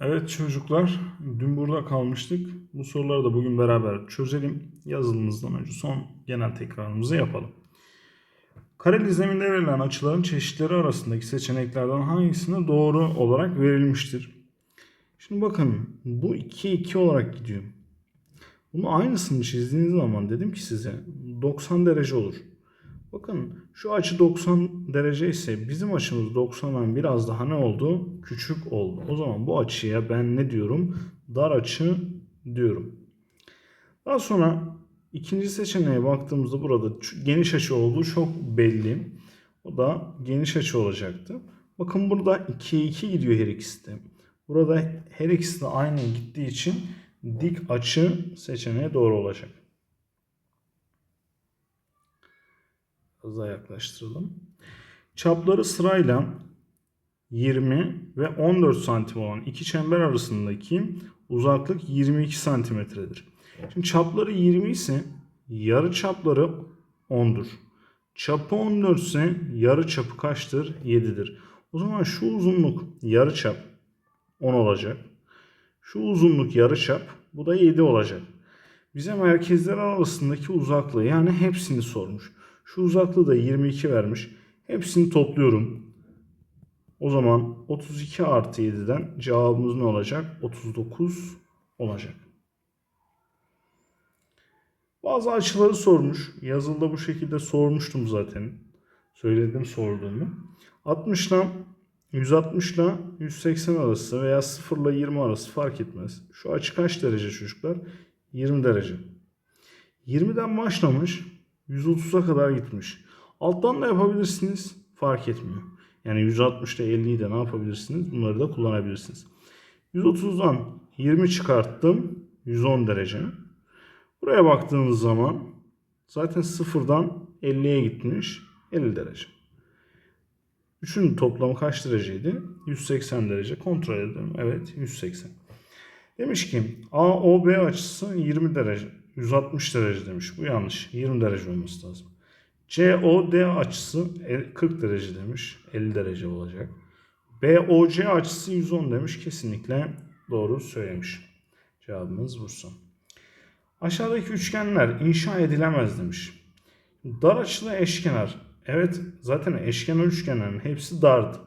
Evet çocuklar, dün burada kalmıştık. Bu soruları da bugün beraber çözelim. Yazılımızdan önce son genel tekrarımızı yapalım. Kareli zeminde verilen açıların çeşitleri arasındaki seçeneklerden hangisine doğru olarak verilmiştir? Şimdi bakın bu 2 2 olarak gidiyor. Bunu aynısını çizdiğiniz zaman dedim ki size 90 derece olur. Bakın şu açı 90 derece ise bizim açımız 90'dan biraz daha ne oldu? Küçük oldu. O zaman bu açıya ben ne diyorum? Dar açı diyorum. Daha sonra ikinci seçeneğe baktığımızda burada geniş açı olduğu çok belli. O da geniş açı olacaktı. Bakın burada 2'ye 2 gidiyor her ikisi de. Burada her ikisi de aynı gittiği için dik açı seçeneği doğru olacak. Daha yaklaştıralım. Çapları sırayla 20 ve 14 santim olan iki çember arasındaki uzaklık 22 santimetredir. Şimdi çapları 20 ise yarı çapları 10'dur. Çapı 14 ise yarı çapı kaçtır? 7'dir. O zaman şu uzunluk yarı çap 10 olacak. Şu uzunluk yarı çap bu da 7 olacak. Bize merkezler arasındaki uzaklığı yani hepsini sormuş. Şu uzaklığı da 22 vermiş. Hepsini topluyorum. O zaman 32 artı 7'den cevabımız ne olacak? 39 olacak. Bazı açıları sormuş. Yazılıda bu şekilde sormuştum zaten. Söyledim sorduğumu. 60 ile 160 ile 180 arası veya 0 ile 20 arası fark etmez. Şu açı kaç derece çocuklar? 20 derece. 20'den başlamış 130'a kadar gitmiş. Alttan da yapabilirsiniz. Fark etmiyor. Yani 160 ile 50'yi de ne yapabilirsiniz? Bunları da kullanabilirsiniz. 130'dan 20 çıkarttım. 110 derece. Buraya baktığınız zaman zaten sıfırdan 50'ye gitmiş. 50 derece. Üçünün toplamı kaç dereceydi? 180 derece. Kontrol edelim. Evet 180. Demiş ki AOB açısı 20 derece. 160 derece demiş. Bu yanlış. 20 derece olması lazım. COD açısı 40 derece demiş. 50 derece olacak. BOC açısı 110 demiş. Kesinlikle doğru söylemiş. Cevabımız Bursa. Aşağıdaki üçgenler inşa edilemez demiş. Dar açılı eşkenar. Evet zaten eşkenar üçgenlerin hepsi dardı.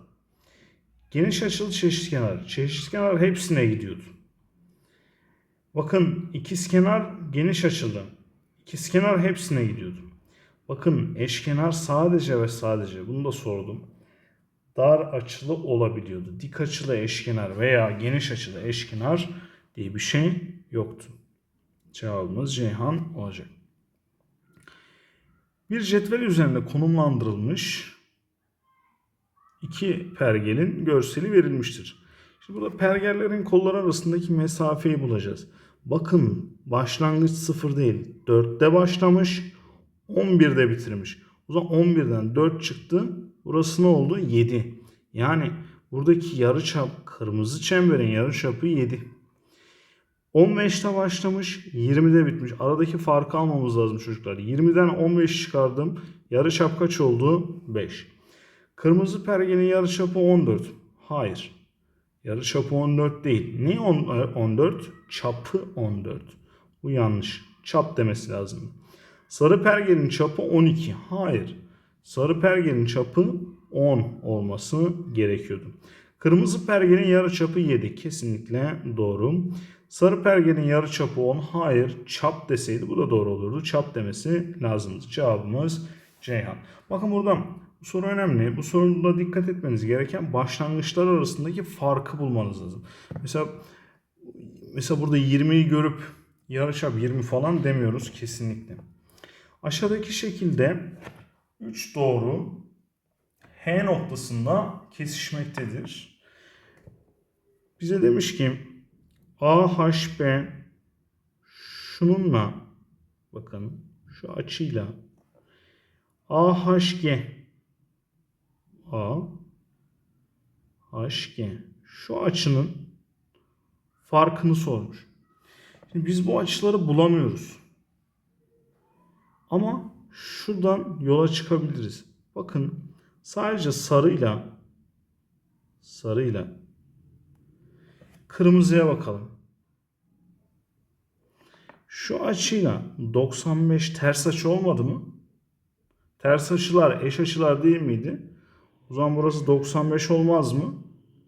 Geniş açılı çeşitkenar. Çeşitkenar hepsine gidiyordu. Bakın ikizkenar geniş açılı. İkizkenar hepsine gidiyordu. Bakın eşkenar sadece ve sadece bunu da sordum. Dar açılı olabiliyordu. Dik açılı eşkenar veya geniş açılı eşkenar diye bir şey yoktu. Cevabımız Ceyhan olacak. Bir cetvel üzerinde konumlandırılmış iki pergelin görseli verilmiştir. Şimdi burada pergellerin kolları arasındaki mesafeyi bulacağız. Bakın başlangıç 0 değil. 4'te başlamış. 11'de bitirmiş. O zaman 11'den 4 çıktı. Burası ne oldu? 7. Yani buradaki yarıçap kırmızı çemberin yarıçapı 7. 15'te başlamış, 20'de bitmiş. Aradaki farkı almamız lazım çocuklar. 20'den 15 çıkardım. Yarıçap kaç oldu? 5. Kırmızı pergenin yarıçapı 14. Hayır. Yarıçapı 14 değil. Ne on- 14? Çapı 14. Bu yanlış. Çap demesi lazım. Sarı pergenin çapı 12. Hayır. Sarı pergenin çapı 10 olması gerekiyordu. Kırmızı pergenin yarıçapı 7. Kesinlikle doğru. Sarı pergenin yarıçapı 10. Hayır. Çap deseydi bu da doğru olurdu. Çap demesi lazımdı. Cevabımız Ceyhan. Bakın burada bu soru önemli. Bu soruda dikkat etmeniz gereken başlangıçlar arasındaki farkı bulmanız lazım. Mesela mesela burada 20'yi görüp yarıçap 20 falan demiyoruz kesinlikle. Aşağıdaki şekilde 3 doğru H noktasında kesişmektedir. Bize demiş ki AHB şununla bakın şu açıyla AHG A HG şu açının farkını sormuş. Şimdi biz bu açıları bulamıyoruz. Ama şuradan yola çıkabiliriz. Bakın sadece sarıyla sarıyla Kırmızıya bakalım. Şu açıyla 95 ters açı olmadı mı? Ters açılar eş açılar değil miydi? O zaman burası 95 olmaz mı?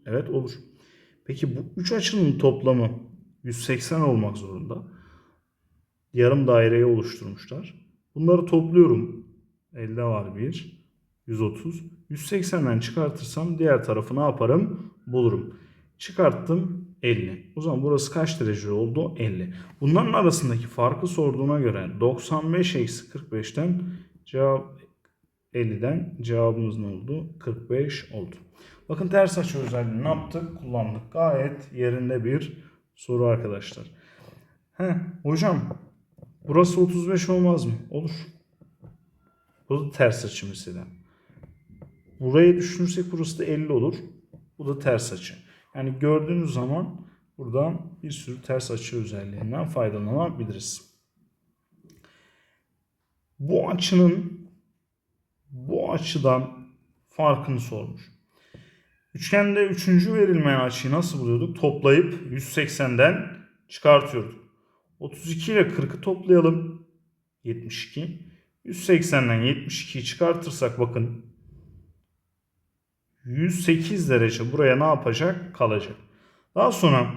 Evet olur. Peki bu üç açının toplamı 180 olmak zorunda. Yarım daireyi oluşturmuşlar. Bunları topluyorum. Elde var 1. 130. 180'den çıkartırsam diğer tarafı ne yaparım? Bulurum. Çıkarttım 50. O zaman burası kaç derece oldu? 50. Bunların arasındaki farkı sorduğuna göre 95 eksi 45'ten cevap 50'den cevabımız ne oldu? 45 oldu. Bakın ters açı özelliğini ne yaptık? Kullandık. Gayet yerinde bir soru arkadaşlar. He, hocam burası 35 olmaz mı? Olur. Bu da ters açı mesela. Burayı düşünürsek burası da 50 olur. Bu da ters açı. Yani gördüğünüz zaman buradan bir sürü ters açı özelliğinden faydalanabiliriz. Bu açının bu açıdan farkını sormuş. Üçgende üçüncü verilmeyen açıyı nasıl buluyorduk? Toplayıp 180'den çıkartıyorduk. 32 ile 40'ı toplayalım. 72. 180'den 72'yi çıkartırsak bakın 108 derece buraya ne yapacak? Kalacak. Daha sonra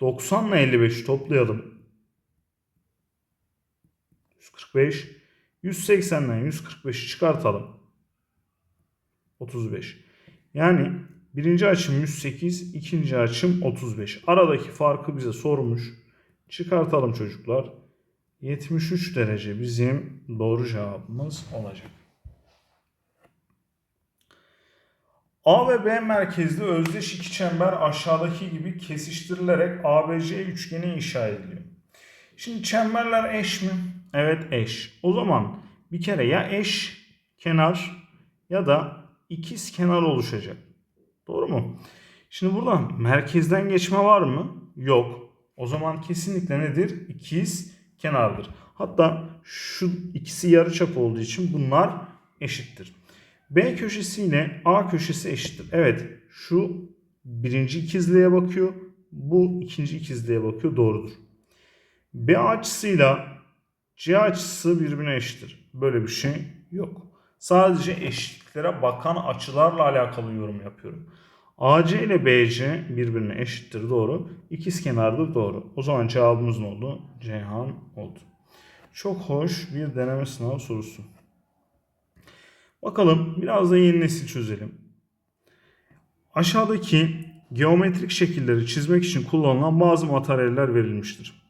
90 ile 55'i toplayalım. 145. 180'den 145'i çıkartalım. 35. Yani birinci açım 108, ikinci açım 35. Aradaki farkı bize sormuş. Çıkartalım çocuklar. 73 derece bizim doğru cevabımız olacak. A ve B merkezli özdeş iki çember aşağıdaki gibi kesiştirilerek ABC üçgeni inşa ediliyor. Şimdi çemberler eş mi? Evet eş. O zaman bir kere ya eş kenar ya da ikiz kenar oluşacak. Doğru mu? Şimdi burada merkezden geçme var mı? Yok. O zaman kesinlikle nedir? İkiz kenardır. Hatta şu ikisi yarıçap olduğu için bunlar eşittir. B köşesi ile A köşesi eşittir. Evet şu birinci ikizliğe bakıyor. Bu ikinci ikizliğe bakıyor. Doğrudur. B açısıyla C açısı birbirine eşittir. Böyle bir şey yok. Sadece eşitliklere bakan açılarla alakalı yorum yapıyorum. AC ile BC birbirine eşittir doğru. İkiz kenardır doğru. O zaman cevabımız ne oldu? Ceyhan oldu. Çok hoş bir deneme sınav sorusu. Bakalım biraz da yeni nesil çözelim. Aşağıdaki geometrik şekilleri çizmek için kullanılan bazı materyaller verilmiştir.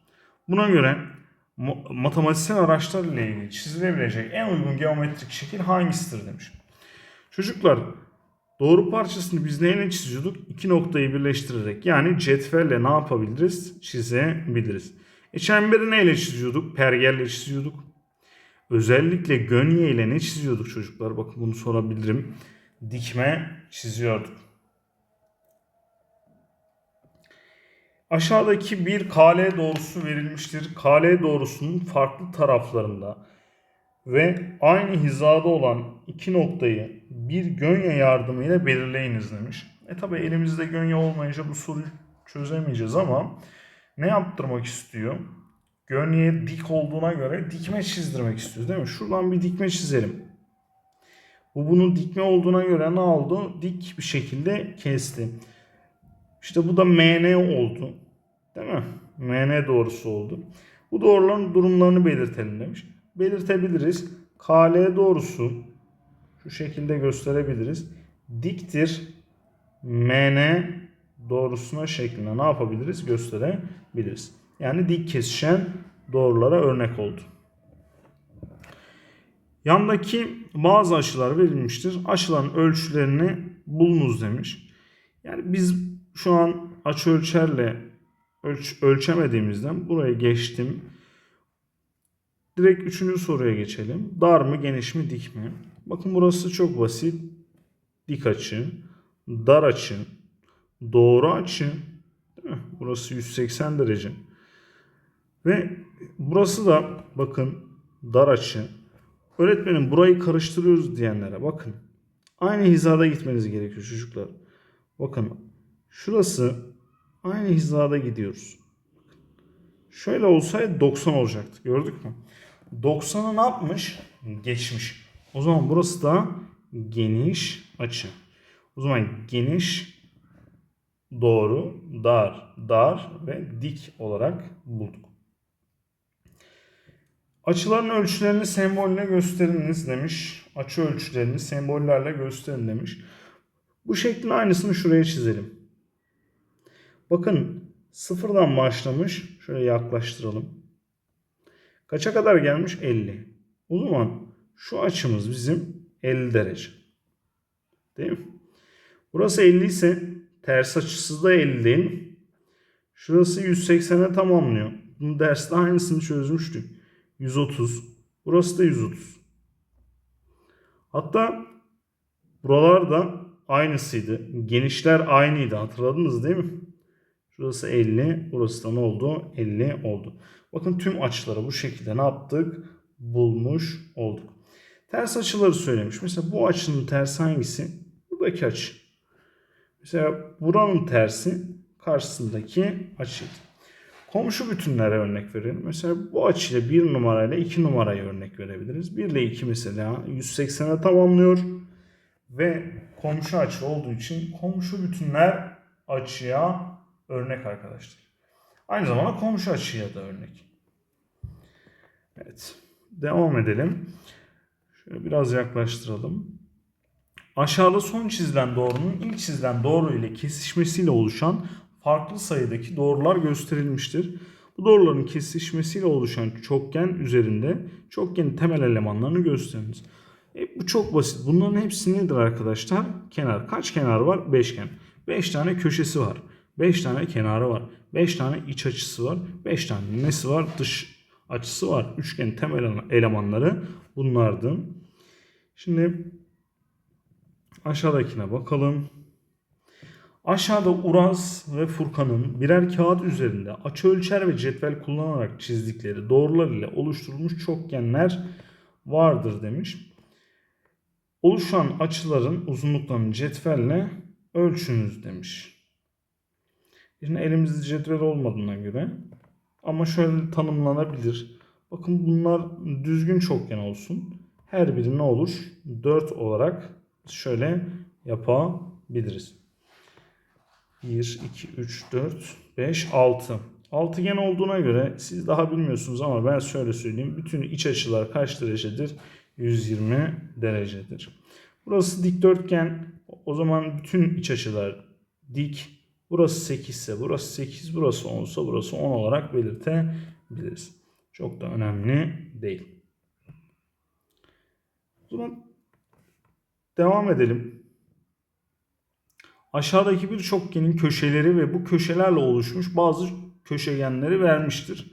Buna göre matematiksel araçlar ile ilgili çizilebilecek en uygun geometrik şekil hangisidir demiş. Çocuklar doğru parçasını biz neyle çiziyorduk? İki noktayı birleştirerek yani cetvelle ne yapabiliriz? Çizebiliriz. E çemberi neyle çiziyorduk? Pergelle çiziyorduk. Özellikle gönye ile ne çiziyorduk çocuklar? Bakın bunu sorabilirim. Dikme çiziyorduk. Aşağıdaki bir KL doğrusu verilmiştir. KL doğrusunun farklı taraflarında ve aynı hizada olan iki noktayı bir gönye yardımıyla belirleyiniz demiş. E tabi elimizde gönye olmayınca bu soruyu çözemeyeceğiz ama ne yaptırmak istiyor? Gönye dik olduğuna göre dikme çizdirmek istiyor değil mi? Şuradan bir dikme çizelim. Bu bunun dikme olduğuna göre ne oldu? Dik bir şekilde kesti. İşte bu da MN oldu. Değil mi? MN doğrusu oldu. Bu doğruların durumlarını belirtelim demiş. Belirtebiliriz. KL doğrusu şu şekilde gösterebiliriz. Diktir MN doğrusuna şeklinde ne yapabiliriz? Gösterebiliriz. Yani dik kesişen doğrulara örnek oldu. Yandaki bazı açılar verilmiştir. Açıların ölçülerini bulunuz demiş. Yani biz şu an açı ölçerle ölç ölçemediğimizden buraya geçtim. Direkt üçüncü soruya geçelim. Dar mı, geniş mi, dik mi? Bakın burası çok basit. Dik açı, dar açı, doğru açı. Burası 180 derece. Ve burası da bakın dar açı. Öğretmenim burayı karıştırıyoruz diyenlere bakın. Aynı hizada gitmeniz gerekiyor çocuklar. Bakın şurası aynı hizada gidiyoruz. Şöyle olsaydı 90 olacaktı. Gördük mü? 90'ı ne yapmış? Geçmiş. O zaman burası da geniş açı. O zaman geniş, doğru, dar, dar ve dik olarak bulduk. Açıların ölçülerini sembolle gösteriniz demiş. Açı ölçülerini sembollerle gösterin demiş. Bu şeklin aynısını şuraya çizelim. Bakın sıfırdan başlamış. Şöyle yaklaştıralım. Kaça kadar gelmiş? 50. O zaman şu açımız bizim 50 derece. Değil mi? Burası 50 ise ters açısı da 50 değil mi? Şurası 180'e tamamlıyor. Bunu derste aynısını çözmüştük. 130. Burası da 130. Hatta buralar da aynısıydı. Genişler aynıydı. Hatırladınız değil mi? Şurası 50. Burası da ne oldu? 50 oldu. Bakın tüm açıları bu şekilde ne yaptık? Bulmuş olduk. Ters açıları söylemiş. Mesela bu açının tersi hangisi? Buradaki açı. Mesela buranın tersi karşısındaki açıydı. Komşu bütünlere örnek verelim. Mesela bu açıyla 1 numarayla 2 numarayı örnek verebiliriz. 1 ile 2 mesela 180'e tamamlıyor. Ve komşu açı olduğu için komşu bütünler açıya örnek arkadaşlar. Aynı zamanda komşu açıya da örnek. Evet. Devam edelim. Şöyle biraz yaklaştıralım. Aşağıda son çizilen doğrunun ilk çizilen doğru ile kesişmesiyle oluşan farklı sayıdaki doğrular gösterilmiştir. Bu doğruların kesişmesiyle oluşan çokgen üzerinde çokgenin temel elemanlarını gösteriniz. E, bu çok basit. Bunların hepsi nedir arkadaşlar? Kenar. Kaç kenar var? Beşgen. 5 tane köşesi var. 5 tane kenarı var. 5 tane iç açısı var. 5 tane nesi var? Dış açısı var. Üçgenin temel elemanları bunlardı. Şimdi aşağıdakine bakalım. Aşağıda Uraz ve Furkan'ın birer kağıt üzerinde açı ölçer ve cetvel kullanarak çizdikleri doğrular ile oluşturulmuş çokgenler vardır demiş. Oluşan açıların uzunluklarını cetvelle ölçünüz demiş. Şimdi elimizde cetvel olmadığına göre ama şöyle tanımlanabilir. Bakın bunlar düzgün çokgen olsun. Her biri ne olur? 4 olarak şöyle yapabiliriz. 1, 2, 3, 4, 5, 6. Altıgen olduğuna göre siz daha bilmiyorsunuz ama ben şöyle söyleyeyim. Bütün iç açılar kaç derecedir? 120 derecedir. Burası dikdörtgen. O zaman bütün iç açılar dik. Burası 8 ise burası 8, burası 10 ise burası 10 olarak belirtebiliriz. Çok da önemli değil. O zaman devam edelim. Aşağıdaki bir çokgenin köşeleri ve bu köşelerle oluşmuş bazı köşegenleri vermiştir.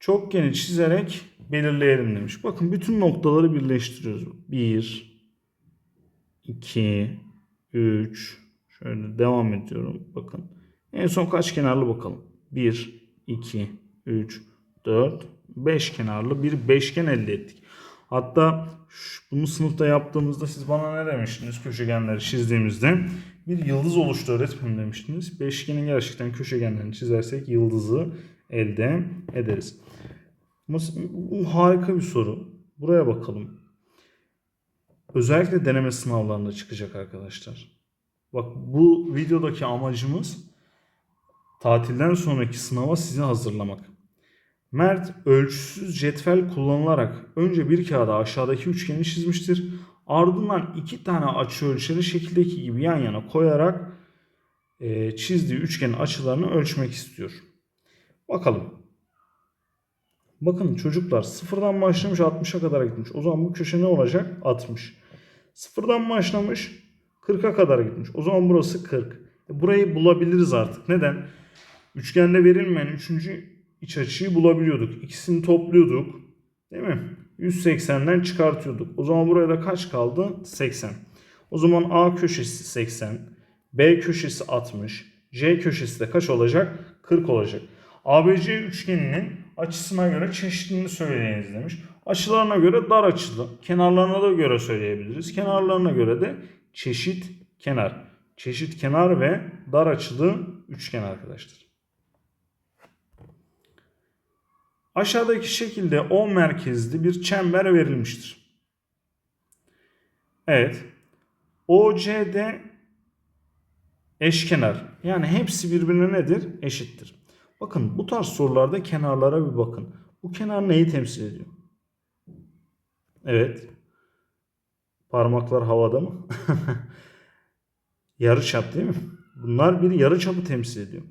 Çokgeni çizerek belirleyelim demiş. Bakın bütün noktaları birleştiriyoruz. 1 2 3 şöyle devam ediyorum. Bakın. En son kaç kenarlı bakalım. 1 2 3 4 5 kenarlı bir beşgen elde ettik. Hatta bunu sınıfta yaptığımızda siz bana ne demiştiniz köşegenleri çizdiğimizde? Bir yıldız oluştu öğretmenim demiştiniz. Beşgenin gerçekten köşegenlerini çizersek yıldızı elde ederiz. Bu harika bir soru. Buraya bakalım. Özellikle deneme sınavlarında çıkacak arkadaşlar. Bak bu videodaki amacımız tatilden sonraki sınava sizi hazırlamak. Mert ölçüsüz cetvel kullanılarak önce bir kağıda aşağıdaki üçgeni çizmiştir. Ardından iki tane açı ölçeri şekildeki gibi yan yana koyarak e, çizdiği üçgenin açılarını ölçmek istiyor. Bakalım. Bakın çocuklar sıfırdan başlamış 60'a kadar gitmiş. O zaman bu köşe ne olacak? 60. Sıfırdan başlamış 40'a kadar gitmiş. O zaman burası 40. E, burayı bulabiliriz artık. Neden? Üçgende verilmeyen üçüncü iç açıyı bulabiliyorduk. İkisini topluyorduk. Değil mi? 180'den çıkartıyorduk. O zaman buraya da kaç kaldı? 80. O zaman A köşesi 80. B köşesi 60. C köşesi de kaç olacak? 40 olacak. ABC üçgeninin açısına göre çeşitliliğini söyleyiniz demiş. Açılarına göre dar açılı. Kenarlarına da göre söyleyebiliriz. Kenarlarına göre de çeşit kenar. çeşit kenar ve dar açılı üçgen arkadaşlar. Aşağıdaki şekilde O merkezli bir çember verilmiştir. Evet. OCD eşkenar. Yani hepsi birbirine nedir? Eşittir. Bakın bu tarz sorularda kenarlara bir bakın. Bu kenar neyi temsil ediyor? Evet. Parmaklar havada mı? yarıçap değil mi? Bunlar bir yarıçapı temsil ediyor.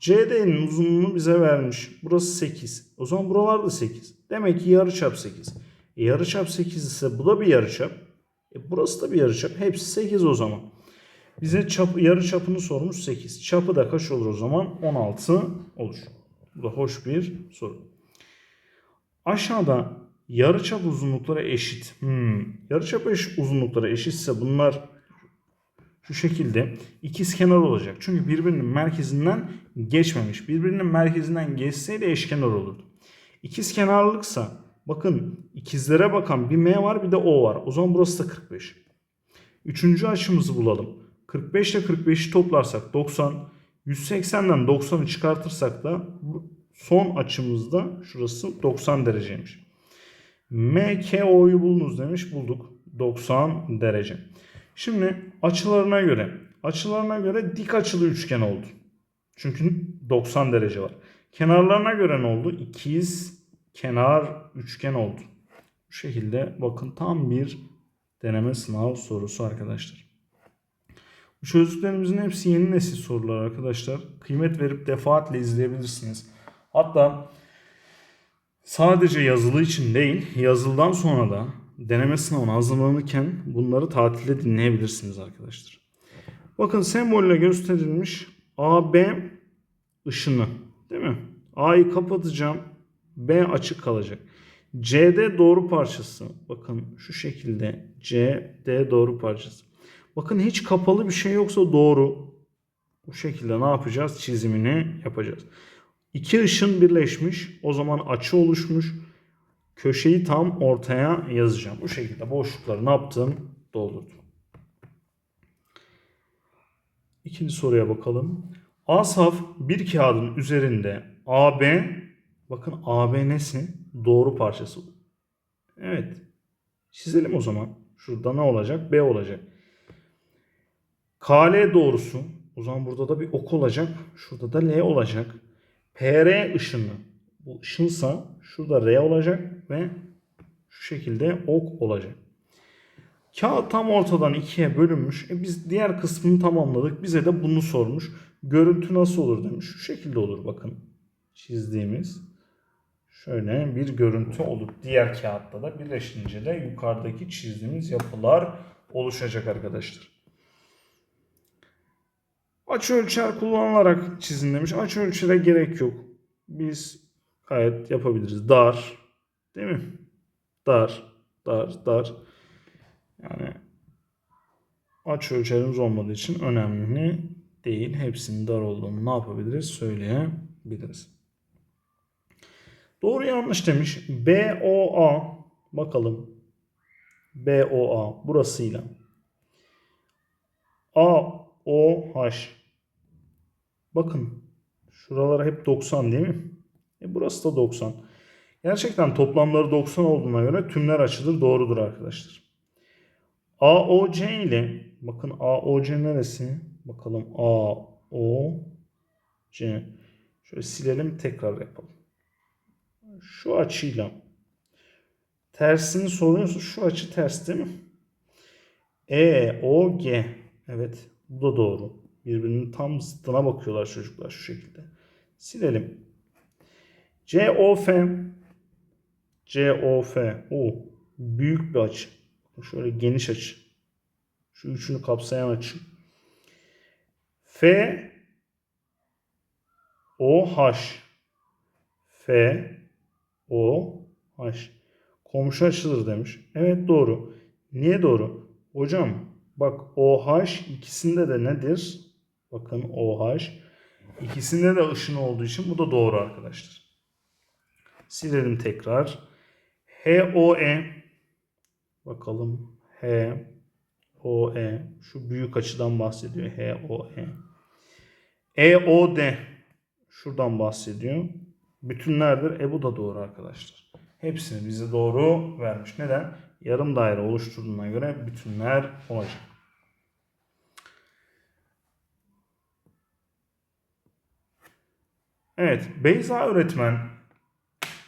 CD'nin uzunluğunu bize vermiş. Burası 8. O zaman buralar da 8. Demek ki yarıçap 8. E, yarıçap 8 ise bu da bir yarıçap. E, burası da bir yarıçap. Hepsi 8 o zaman. Bize çap, yarı çapını sormuş 8. Çapı da kaç olur o zaman? 16 olur. Bu da hoş bir soru. Aşağıda yarıçap uzunlukları eşit. Hmm. Yarıçap eş, uzunlukları eşitse bunlar şu şekilde ikizkenar olacak. Çünkü birbirinin merkezinden geçmemiş. Birbirinin merkezinden geçseydi eşkenar olurdu. İkizkenarlıksa bakın ikizlere bakan bir M var bir de O var. O zaman burası da 45. Üçüncü açımızı bulalım. 45 ile 45'i toplarsak 90. 180'den 90'ı çıkartırsak da son açımızda şurası 90 dereceymiş. MKO'yu bulunuz demiş. Bulduk. 90 derece. Şimdi açılarına göre açılarına göre dik açılı üçgen oldu. Çünkü 90 derece var. Kenarlarına göre ne oldu? İkiz kenar üçgen oldu. Bu şekilde bakın tam bir deneme sınav sorusu arkadaşlar. Bu çözdüklerimizin hepsi yeni nesil sorular arkadaşlar. Kıymet verip defaatle izleyebilirsiniz. Hatta sadece yazılı için değil, yazılıdan sonra da deneme sınavına hazırlanırken bunları tatilde dinleyebilirsiniz arkadaşlar. Bakın sembolle gösterilmiş AB ışını değil mi? A'yı kapatacağım. B açık kalacak. CD doğru parçası. Bakın şu şekilde CD doğru parçası. Bakın hiç kapalı bir şey yoksa doğru. Bu şekilde ne yapacağız? Çizimini yapacağız. İki ışın birleşmiş. O zaman açı oluşmuş. Köşeyi tam ortaya yazacağım. Bu şekilde boşlukları ne yaptım? Doldurdum. İkinci soruya bakalım. A saf bir kağıdın üzerinde AB bakın AB nesi? Doğru parçası. Evet. Çizelim o zaman. Şurada ne olacak? B olacak. KL doğrusu. O zaman burada da bir ok olacak. Şurada da L olacak. PR ışını. Bu ışınsa şurada R olacak ve şu şekilde ok olacak. Kağıt tam ortadan ikiye bölünmüş. E biz diğer kısmını tamamladık. Bize de bunu sormuş. Görüntü nasıl olur demiş. Şu şekilde olur bakın. Çizdiğimiz şöyle bir görüntü olur. Diğer kağıtta da birleşince de yukarıdaki çizdiğimiz yapılar oluşacak arkadaşlar. Açı ölçer kullanılarak çizin demiş. Açı ölçere gerek yok. Biz gayet yapabiliriz. Dar. Değil mi? Dar. Dar. Dar. Yani açı ölçerimiz olmadığı için önemli değil. Hepsinin dar olduğunu ne yapabiliriz? Söyleyebiliriz. Doğru yanlış demiş. BOA bakalım. BOA burasıyla. AOH Bakın şuralar hep 90 değil mi? E burası da 90. Gerçekten toplamları 90 olduğuna göre tümler açılır doğrudur arkadaşlar. AOC ile bakın AOC neresi? Bakalım AOC. Şöyle silelim tekrar yapalım. Şu açıyla tersini soruyorsa şu açı ters değil mi? EOG. Evet bu da doğru. Birbirinin tam zıttına bakıyorlar çocuklar şu şekilde. Silelim. COF COF o büyük bir açı. Şöyle geniş açı. Şu üçünü kapsayan açı. F OH F O H komşu açıdır demiş. Evet doğru. Niye doğru? Hocam bak OH ikisinde de nedir? Bakın OH. İkisinde de ışın olduğu için bu da doğru arkadaşlar. Silelim tekrar. HOE bakalım H OE. Şu büyük açıdan bahsediyor. HOE. EOD. Şuradan bahsediyor. Bütünlerdir. E bu da doğru arkadaşlar. Hepsini bize doğru vermiş. Neden? Yarım daire oluşturduğuna göre bütünler olacak. Evet, Beyza öğretmen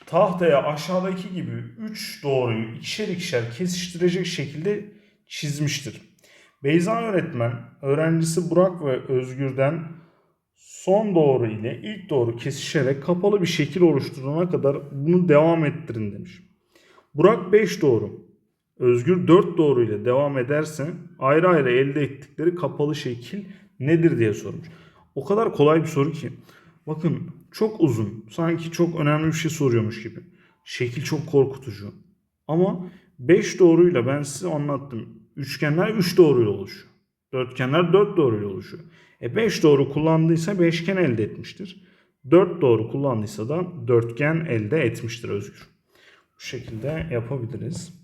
tahtaya aşağıdaki gibi 3 doğruyu ikişer ikişer kesiştirecek şekilde çizmiştir. Beyza öğretmen öğrencisi Burak ve Özgür'den son doğru ile ilk doğru kesişerek kapalı bir şekil oluşturana kadar bunu devam ettirin demiş. Burak 5 doğru, Özgür 4 doğru ile devam ederse ayrı ayrı elde ettikleri kapalı şekil nedir diye sormuş. O kadar kolay bir soru ki. Bakın çok uzun. Sanki çok önemli bir şey soruyormuş gibi. Şekil çok korkutucu. Ama 5 doğruyla ben size anlattım. Üçgenler 3 doğruyla oluşuyor. Dörtgenler 4 doğruyla oluşuyor. E 5 doğru kullandıysa beşgen elde etmiştir. 4 doğru kullandıysa da dörtgen elde etmiştir Özgür. Bu şekilde yapabiliriz.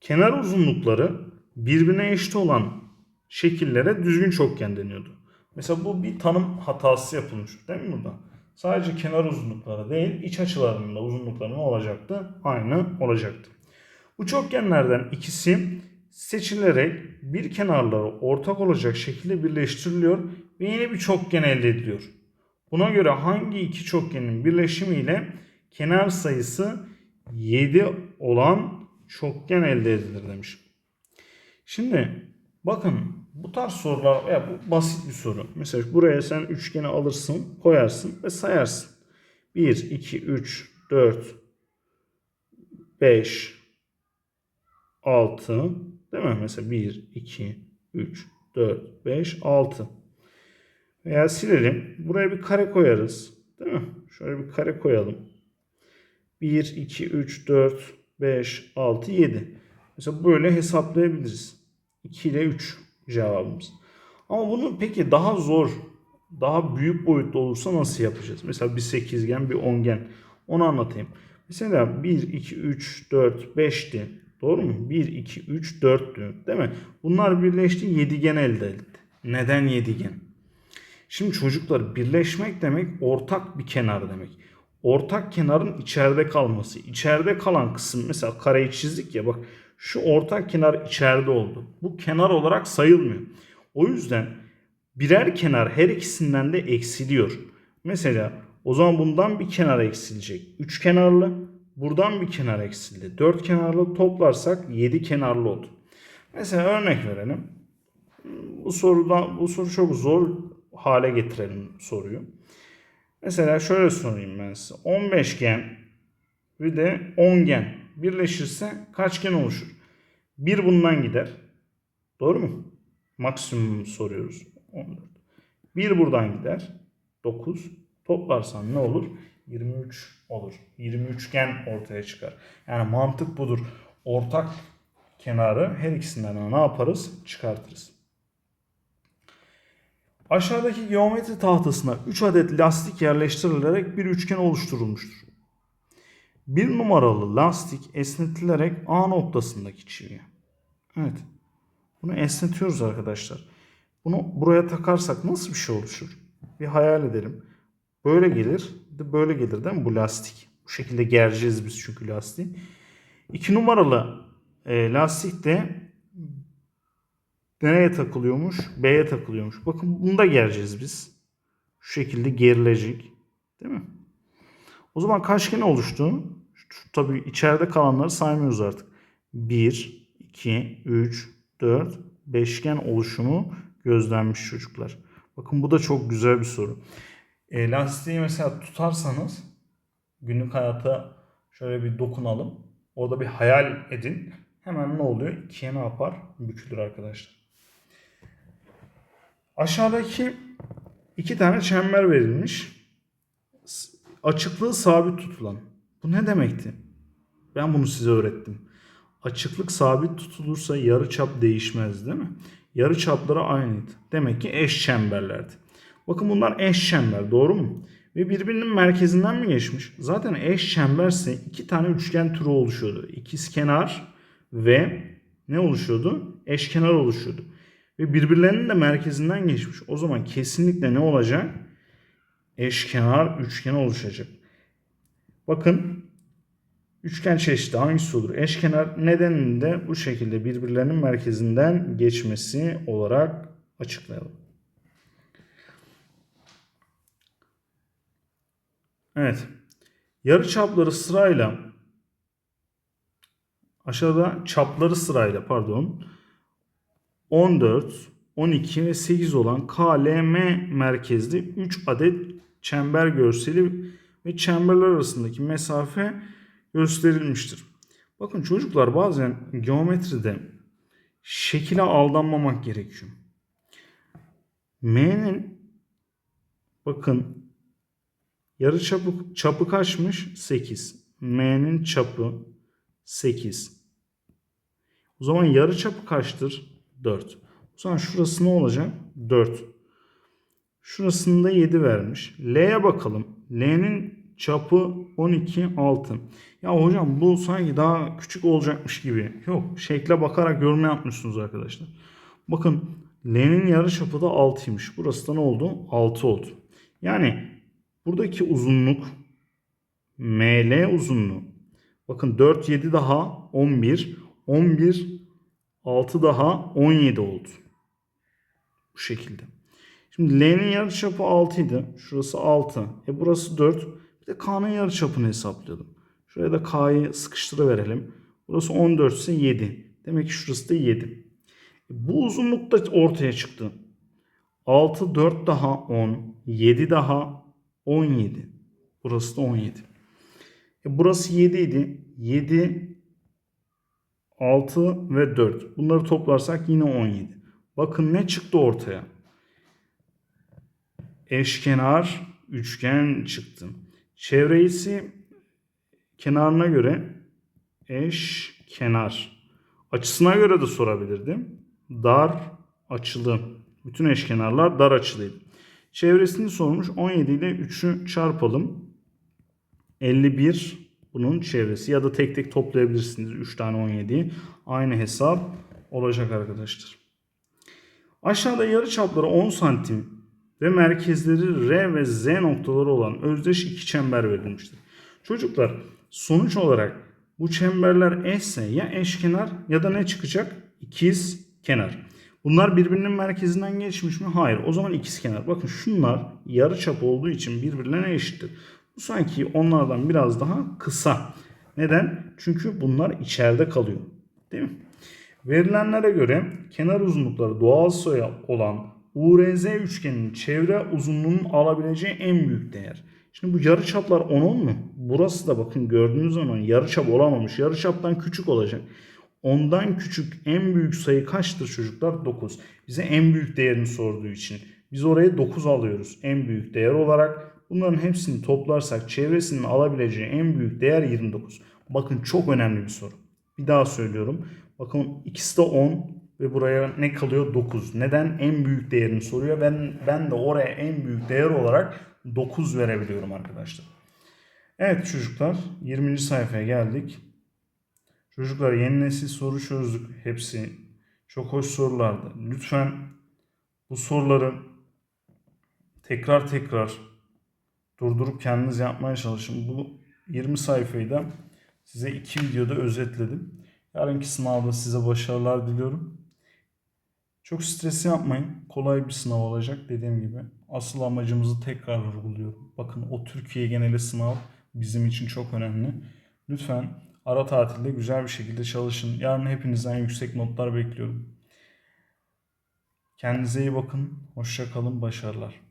Kenar uzunlukları birbirine eşit olan şekillere düzgün çokgen deniyordu. Mesela bu bir tanım hatası yapılmış değil mi burada? Sadece kenar uzunlukları değil, iç açılarının da uzunlukları ne olacaktı? Aynı olacaktı. Bu çokgenlerden ikisi seçilerek bir kenarları ortak olacak şekilde birleştiriliyor ve yeni bir çokgen elde ediliyor. Buna göre hangi iki çokgenin birleşimiyle kenar sayısı 7 olan çokgen elde edilir demiş. Şimdi bakın bu tarz sorular ya bu basit bir soru. Mesela buraya sen üçgeni alırsın, koyarsın ve sayarsın. 1, 2, 3, 4, 5, 6 değil mi? Mesela 1, 2, 3, 4, 5, 6. Veya silelim. Buraya bir kare koyarız. Değil mi? Şöyle bir kare koyalım. 1, 2, 3, 4, 5, 6, 7. Mesela böyle hesaplayabiliriz. 2 ile 3 cevabımız. Ama bunu peki daha zor, daha büyük boyutlu olursa nasıl yapacağız? Mesela bir sekizgen, bir ongen. Onu anlatayım. Mesela 1, 2, 3, 4, 5'ti. Doğru mu? 1, 2, 3, 4'tü. Değil mi? Bunlar birleşti yedigen elde etti. Neden yedigen? Şimdi çocuklar birleşmek demek ortak bir kenar demek. Ortak kenarın içeride kalması. İçeride kalan kısım mesela kareyi çizdik ya bak şu ortak kenar içeride oldu. Bu kenar olarak sayılmıyor. O yüzden birer kenar her ikisinden de eksiliyor. Mesela o zaman bundan bir kenar eksilecek. Üç kenarlı. Buradan bir kenar eksildi. Dört kenarlı toplarsak yedi kenarlı oldu. Mesela örnek verelim. Bu soruda bu soru çok zor hale getirelim soruyu. Mesela şöyle sorayım ben size. 15 gen bir de 10 gen birleşirse kaç gen oluşur? Bir bundan gider. Doğru mu? Maksimum soruyoruz. 14. Bir buradan gider. 9. Toplarsan ne olur? 23 olur. 23 gen ortaya çıkar. Yani mantık budur. Ortak kenarı her ikisinden de ne yaparız? Çıkartırız. Aşağıdaki geometri tahtasına 3 adet lastik yerleştirilerek bir üçgen oluşturulmuştur. Bir numaralı lastik esnetilerek A noktasındaki çiviye. Evet. Bunu esnetiyoruz arkadaşlar. Bunu buraya takarsak nasıl bir şey oluşur? Bir hayal edelim. Böyle gelir, de böyle gelir değil mi bu lastik? Bu şekilde gereceğiz biz çünkü lastiği. İki numaralı e, lastik de nereye takılıyormuş? B'ye takılıyormuş. Bakın bunu da gereceğiz biz. Şu şekilde gerilecek. Değil mi? O zaman kaç kere oluştu? Tabii içeride kalanları saymıyoruz artık. 1, 2, 3, 4, beşgen oluşumu gözlenmiş çocuklar. Bakın bu da çok güzel bir soru. E, lastiği mesela tutarsanız günlük hayata şöyle bir dokunalım. Orada bir hayal edin. Hemen ne oluyor? İkiye ne yapar? Bükülür arkadaşlar. Aşağıdaki iki tane çember verilmiş. Açıklığı sabit tutulan. Bu ne demekti? Ben bunu size öğrettim. Açıklık sabit tutulursa yarı çap değişmez değil mi? Yarı çapları aynıydı. Demek ki eş çemberlerdi. Bakın bunlar eş çember doğru mu? Ve birbirinin merkezinden mi geçmiş? Zaten eş çemberse iki tane üçgen türü oluşuyordu. İkizkenar ve ne oluşuyordu? Eşkenar oluşuyordu. Ve birbirlerinin de merkezinden geçmiş. O zaman kesinlikle ne olacak? Eşkenar üçgen oluşacak. Bakın üçgen çeşidi hangisi olur? Eşkenar nedenini de bu şekilde birbirlerinin merkezinden geçmesi olarak açıklayalım. Evet. Yarı çapları sırayla aşağıda çapları sırayla pardon 14, 12 ve 8 olan KLM merkezli 3 adet çember görseli ve çemberler arasındaki mesafe gösterilmiştir. Bakın çocuklar bazen geometride şekile aldanmamak gerekiyor. M'nin bakın yarı çapı, çapı kaçmış? 8. M'nin çapı 8. O zaman yarı çapı kaçtır? 4. O zaman şurası ne olacak? 4. Şurasında 7 vermiş. L'ye bakalım. L'nin çapı 12 6. Ya hocam bu sanki daha küçük olacakmış gibi. Yok şekle bakarak yorum yapmışsınız arkadaşlar. Bakın L'nin yarı çapı da 6'ymış. Burası da ne oldu? 6 oldu. Yani buradaki uzunluk ML uzunluğu. Bakın 4 7 daha 11. 11 6 daha 17 oldu. Bu şekilde. Şimdi L'nin yarıçapı 6 idi. Şurası 6. E burası 4. Bir de K'nın yarıçapını hesaplayalım. Şuraya da K'yı sıkıştırıverelim. Burası 14 ise 7. Demek ki şurası da 7. E bu uzunluk da ortaya çıktı. 6 4 daha 10. 7 daha 17. Burası da 17. E burası 7 idi. 7 6 ve 4. Bunları toplarsak yine 17. Bakın ne çıktı ortaya? Eşkenar üçgen çıktı. Çevre ise kenarına göre eşkenar. Açısına göre de sorabilirdim. Dar açılı. Bütün eşkenarlar dar açılıydı. Çevresini sormuş. 17 ile 3'ü çarpalım. 51 bunun çevresi ya da tek tek toplayabilirsiniz 3 tane 17'yi. Aynı hesap olacak arkadaşlar. Aşağıda yarı çapları 10 santim ve merkezleri R ve Z noktaları olan özdeş iki çember verilmiştir. Çocuklar sonuç olarak bu çemberler eşse ya eşkenar ya da ne çıkacak? İkiz kenar. Bunlar birbirinin merkezinden geçmiş mi? Hayır. O zaman ikiz kenar. Bakın şunlar yarı çap olduğu için birbirlerine eşittir. Bu sanki onlardan biraz daha kısa. Neden? Çünkü bunlar içeride kalıyor. Değil mi? Verilenlere göre kenar uzunlukları doğal sayı olan URZ üçgeninin çevre uzunluğunun alabileceği en büyük değer. Şimdi bu yarıçaplar 10 10 mu? Burası da bakın gördüğünüz zaman yarıçap olamamış. Yarıçaptan küçük olacak. Ondan küçük en büyük sayı kaçtır çocuklar? 9. Bize en büyük değerini sorduğu için. Biz oraya 9 alıyoruz en büyük değer olarak. Bunların hepsini toplarsak çevresinin alabileceği en büyük değer 29. Bakın çok önemli bir soru. Bir daha söylüyorum. Bakın ikisi de 10 ve buraya ne kalıyor? 9. Neden? En büyük değerini soruyor. Ben, ben de oraya en büyük değer olarak 9 verebiliyorum arkadaşlar. Evet çocuklar 20. sayfaya geldik. Çocuklar yeni nesil soru çözdük. Hepsi çok hoş sorulardı. Lütfen bu soruları tekrar tekrar durdurup kendiniz yapmaya çalışın. Bu 20 sayfayı da size iki videoda özetledim. Yarınki sınavda size başarılar diliyorum. Çok stres yapmayın. Kolay bir sınav olacak dediğim gibi. Asıl amacımızı tekrar vurguluyorum. Bakın o Türkiye geneli sınav bizim için çok önemli. Lütfen ara tatilde güzel bir şekilde çalışın. Yarın hepinizden yüksek notlar bekliyorum. Kendinize iyi bakın. Hoşça kalın. Başarılar.